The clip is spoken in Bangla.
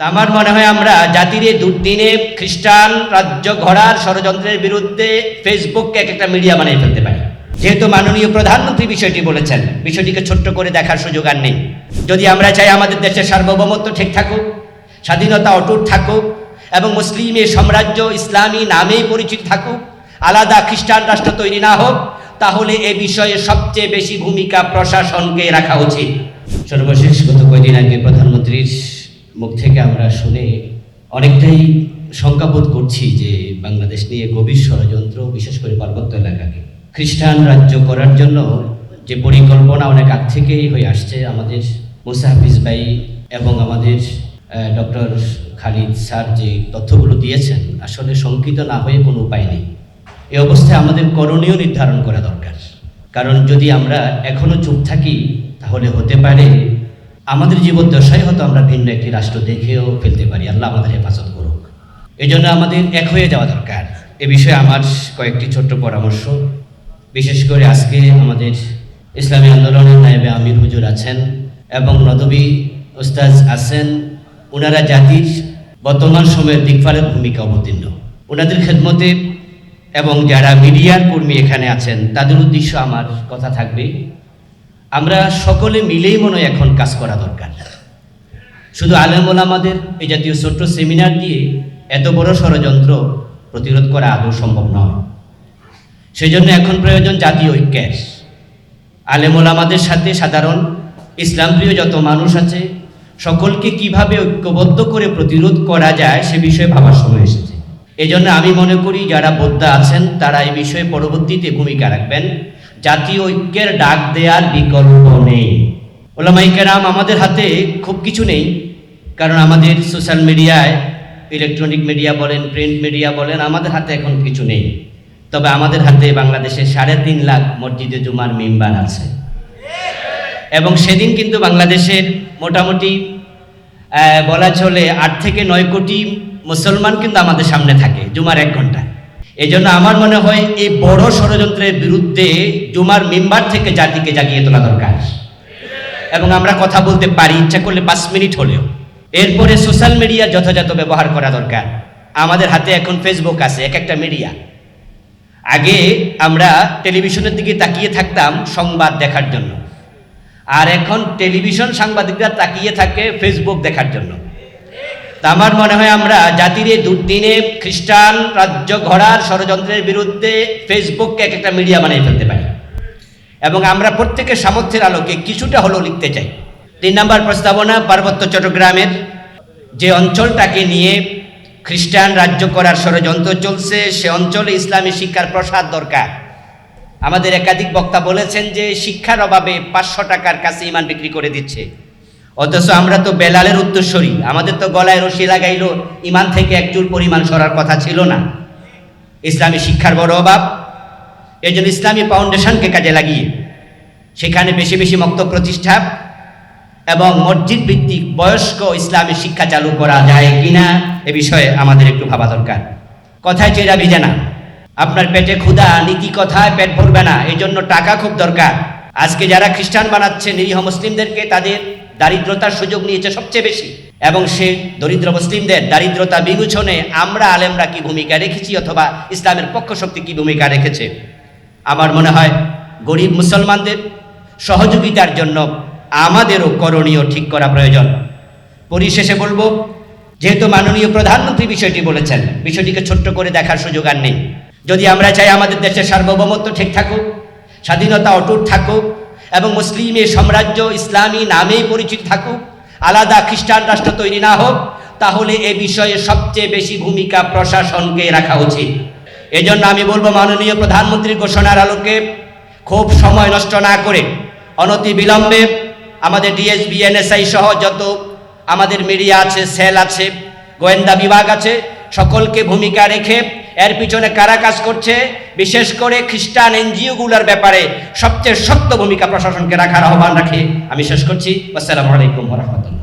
আমার মনে হয় আমরা জাতির দুর্দিনে খ্রিস্টান রাজ্য ঘোড়ার ষড়যন্ত্রের বিরুদ্ধে ফেসবুককে এক একটা মিডিয়া বানিয়ে ফেলতে পারি। যেহেতু মাননীয় প্রধানমন্ত্রী বিষয়টি বলেছেন, বিষয়টিকে ছোট্ট করে দেখার সুযোগ আর নেই। যদি আমরা চাই আমাদের দেশের সার্বভৌমত্ব ঠিক থাকুক, স্বাধীনতা অটুট থাকুক, এবং মুসলিমের সাম্রাজ্য ইসলামী নামেই পরিচিত থাকুক, আলাদা খ্রিস্টান রাষ্ট্র তৈরি না হোক, তাহলে এ বিষয়ে সবচেয়ে বেশি ভূমিকা প্রশাসনকে রাখা উচিত। সর্বশেষ গত কয়দিন আগে প্রধানমন্ত্রীর মুখ থেকে আমরা শুনে অনেকটাই শঙ্কাবোধ করছি যে বাংলাদেশ নিয়ে গভীর ষড়যন্ত্র, বিশেষ করে পার্বত্য এলাকাকে। খ্রিস্টান রাজ্য করার জন্য যে পরিকল্পনা অনেক আগ থেকেই হয়ে আসছে আমাদের মুসাহাফিজ ভাই এবং আমাদের ডক্টর খালিদ স্যার যে তথ্যগুলো দিয়েছেন, আসলে শঙ্কিত না হয়ে কোনো উপায় নেই। এই অবস্থায় আমাদের করণীয় নির্ধারণ করা দরকার। কারণ যদি আমরা এখনও চুপ থাকি, তাহলে হতে পারে আমাদের জীবদ্দশায় হয়তো আমরা ভিন্ন একটি রাষ্ট্র দেখেও ফেলতে পারি। আল্লাহ আমাদের হেফাজত করুক। এই জন্য আমাদের এক হয়ে যাওয়া দরকার। এ বিষয়ে আমার কয়েকটি ছোট্ট পরামর্শ। বিশেষ করে আজকে আমাদের ইসলামী আন্দোলনের নায়েবে আমির হুজুর আছেন এবং নদবী উস্তাজ আছেন। ওনারা জাতির বর্তমান সময়ের দিকফালের ভূমিকা অবতীর্ণ। ওনাদের খেদমতে এবং যারা মিডিয়ার কর্মী এখানে আছেন, তাদের উদ্দেশ্য আমার কথা থাকবে। আমরা সকলে মিলেই মনে হয় এখন কাজ করা দরকার। শুধু আলেমুল আমাদের এই জাতীয় ছোট্ট সেমিনার দিয়ে এত বড় ষড়যন্ত্র প্রতিরোধ করা আদৌ সম্ভব নয়। সেই জন্য এখন প্রয়োজন জাতীয় ঐক্যের। আলেমুল আমাদের সাথে সাধারণ ইসলামপ্রিয় যত মানুষ আছে, সকলকে কীভাবে ঐক্যবদ্ধ করে প্রতিরোধ করা যায় সে বিষয়ে ভাবার সময় এসেছে। এজন্য আমি মনে করি যারা বোদ্ধা আছেন, তারা এই বিষয়ে পরবর্তীতে ভূমিকা রাখবেন। জাতীয় ঐক্যের ডাক দেওয়ার বিকল্প নেই। ওলামাই কেরাম, আমাদের হাতে খুব কিছু নেই। কারণ আমাদের সোশ্যাল মিডিয়ায় ইলেকট্রনিক মিডিয়া বলেন, প্রিন্ট মিডিয়া বলেন, আমাদের হাতে এখন কিছু নেই। তবে আমাদের হাতে বাংলাদেশে সাড়ে তিন লাখ মসজিদে জুমার মেম্বার আছে। এবং সেদিন কিন্তু বাংলাদেশের মোটামুটি বলা চলে আট থেকে নয় কোটি মুসলমান কিন্তু আমাদের সামনে থাকে, জুমার এক ঘণ্টা এই জন্য আমার মনে হয় এই বড় ষড়যন্ত্রের বিরুদ্ধে জুমার মেম্বার থেকে জাতিকে জাগিয়ে তোলা দরকার। এবং আমরা কথা বলতে পারি, ইচ্ছা করলে পাঁচ মিনিট হলেও। এরপরে সোশ্যাল মিডিয়া যথাযথ ব্যবহার করা দরকার। আমাদের হাতে এখন ফেসবুক আছে, এক একটা মিডিয়া। আগে আমরা টেলিভিশনের দিকে তাকিয়ে থাকতাম সংবাদ দেখার জন্য। আর এখন টেলিভিশন সাংবাদিকরা তাকিয়ে থাকে ফেসবুক দেখার জন্য। তা আমার মনে হয় আমরা জাতির এই দুর্দিনে খ্রিস্টান রাজ্য ঘোড়ার ষড়যন্ত্রের বিরুদ্ধে ফেসবুককে এক একটা মিডিয়া বানিয়ে ফেলতে পারি। এবং আমরা প্রত্যেকের সামর্থ্যের আলোকে কিছুটা হলেও লিখতে চাই। তিন নম্বর প্রস্তাবনা, পার্বত্য চট্টগ্রামের যে অঞ্চলটাকে নিয়ে খ্রিস্টান রাজ্য করার ষড়যন্ত্র চলছে, সে অঞ্চলে ইসলামী শিক্ষার প্রসার দরকার। আমাদের একাধিক বক্তা বলেছেন যে শিক্ষার অভাবে পাঁচশো টাকার কাছে ইমান বিক্রি করে দিচ্ছে। অথচ আমরা তো বেলালের উত্তরস্বরী আমাদের তো গলায় রশি লাগাইলো, ইমান থেকে এক চুল পরিমাণ সরার কথা ছিল না। ইসলামী শিক্ষার বড় অভাব। এই জন্য ইসলামী ফাউন্ডেশনকে কাজে লাগিয়ে সেখানে বেশি বেশি মক্ত প্রতিষ্ঠা এবং মসজিদ ভিত্তিক বয়স্ক ইসলামী শিক্ষা চালু করা যায় কিনা এ বিষয়ে আমাদের একটু ভাবা দরকার। কথায় চেরা ভিজে না। আপনার পেটে ক্ষুধা, নীতি কথায় পেট ভরবে না। এই জন্য টাকা খুব দরকার। আজকে যারা খ্রিস্টান বানাচ্ছে, নিরীহ মুসলিমদেরকে তাদের দারিদ্রতার সুযোগ নিয়েছে সবচেয়ে বেশি। এবং সে দরিদ্র মুসলিমদের দারিদ্রতা বিবেচনে আমরা আলেমরা কি ভূমিকা রেখেছি অথবা ইসলামের পক্ষ শক্তি কি ভূমিকা রেখেছে? আমার মনে হয় গরিব মুসলমানদের সহযোগিতার জন্য আমাদেরও করণীয় ঠিক করা প্রয়োজন। পরিশেষে বলব, যেহেতু মাননীয় প্রধানমন্ত্রী বিষয়টি বলেছেন, বিষয়টিকে ছোট্ট করে দেখার সুযোগ আর নেই। যদি আমরা চাই আমাদের দেশের সার্বভৌমত্ব ঠিক থাকুক, স্বাধীনতা অটুট থাকুক এবং মুসলিমের সাম্রাজ্য ইসলামী নামেই পরিচিত থাকুক, আলাদা খ্রিস্টান রাষ্ট্র তৈরি না হোক, তাহলে এ বিষয়ে সবচেয়ে বেশি ভূমিকা প্রশাসনকে রাখা উচিত। এজন্য আমি বলব, মাননীয় প্রধানমন্ত্রীর ঘোষণার আলোকে খুব সময় নষ্ট না করে, অনতি বিলম্বে আমাদের ডিএসবি, এনএসআই সহ যত আমাদের মিডিয়া আছে, সেল আছে, গোয়েন্দা বিভাগ আছে সকলকে ভূমিকা রেখে এর পিছনে কারা কাজ করছে, বিশেষ করে খ্রিস্টান এনজিওগুলোর ব্যাপারে সবচেয়ে শক্ত ভূমিকা প্রশাসনকে রাখার আহ্বান রাখে। আমি শেষ করছি। আসসালামু আলাইকুম রহমতুল্লাহ।